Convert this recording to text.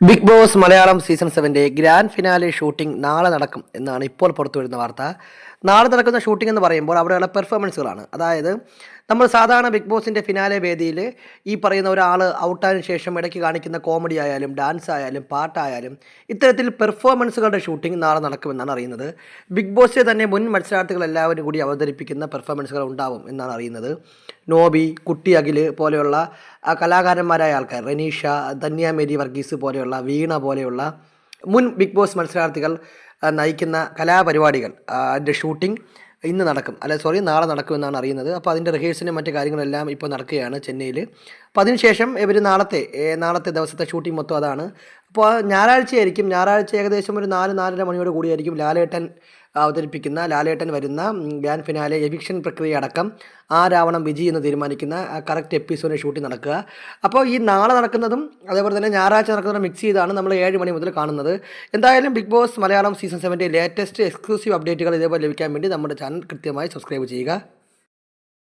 Big Boss Malayalam season സെവന്റെ grand finale shooting നാളെ നടക്കും എന്നാണ് ഇപ്പോൾ പുറത്തു വരുന്ന വാർത്ത. നാളെ നടക്കുന്ന ഷൂട്ടിംഗ് എന്ന് പറയുമ്പോൾ അവിടെയുള്ള പെർഫോമൻസുകളാണ്. അതായത് നമ്മൾ സാധാരണ ബിഗ് ബോസിന്റെ ഫിനാലെ വേദിയിൽ ഈ പറയുന്ന ഒരാൾ ഔട്ടായതിനു ശേഷം ഇടയ്ക്ക് കാണിക്കുന്ന കോമഡി ആയാലും ഡാൻസ് ആയാലും പാട്ടായാലും ഇത്തരത്തിൽ പെർഫോമൻസുകളുടെ ഷൂട്ടിംഗ് നാളെ നടക്കുമെന്നാണ് അറിയുന്നത്. ബിഗ് ബോസിലെ തന്നെ മുൻ മത്സരാർത്ഥികൾ എല്ലാവരും കൂടി അവതരിപ്പിക്കുന്ന പെർഫോമൻസുകൾ ഉണ്ടാവും എന്നാണ് അറിയുന്നത്. നോബി കുട്ടി അഖിൽ പോലെയുള്ള കലാകാരന്മാരായ ആൾക്കാർ റനീഷ ധന്യ മേരി വർഗീസ് പോലെയുള്ള വീണ പോലെയുള്ള മുൻ ബിഗ് ബോസ് മത്സരാർത്ഥികൾ നയിക്കുന്ന കലാപരിപാടികൾ അതിന്റെ ഷൂട്ടിംഗ് ഇന്ന് നടക്കും. അല്ല സോറി നാളെ നടക്കുമെന്നാണ് അറിയുന്നത്. അപ്പോൾ അതിന്റെ റിഹേഴ്സലും മറ്റു കാര്യങ്ങളെല്ലാം ഇപ്പോൾ നടക്കുകയാണ് ചെന്നൈയിൽ. അപ്പോൾ അതിനുശേഷം ഇവർ നാളത്തെ നാളത്തെ ദിവസത്തെ ഷൂട്ടിംഗ് മൊത്തം അതാണ്. അപ്പോൾ ഞായറാഴ്ചയായിരിക്കും. ഞായറാഴ്ച ഏകദേശം ഒരു നാല് നാലര മണിയോട് കൂടിയായിരിക്കും ലാലേട്ടൻ അവതരിപ്പിക്കുന്ന ലാലേട്ടൻ വരുന്ന ഗ്രാൻഡ് ഫിനാലെ എവിക്ഷൻ പ്രക്രിയ അടക്കം രാവണം വിജി എന്ന് തീരുമാനിക്കുന്ന കറക്റ്റ് എപ്പിസോഡ് ഷൂട്ടിംഗ് നടക്കുക. അപ്പോൾ ഈ നാളെ നടക്കുന്നതും അതേപോലെ തന്നെ ഞായറാഴ്ച നടക്കുന്നതും മിക്സ് ചെയ്താണ് നമ്മൾ ഏഴ് മണി മുതൽ കാണുന്നത്. എന്തായാലും ബിഗ് ബോസ് മലയാളം സീസൺ സെവന്റെ ലേറ്റസ്റ്റ് എക്സ്ക്ലൂസീവ് അപ്ഡേറ്റുകൾ ഇതേപോലെ ലഭിക്കാൻ വേണ്ടി നമ്മുടെ ചാനൽ കൃത്യമായി സബ്സ്ക്രൈബ് ചെയ്യുക.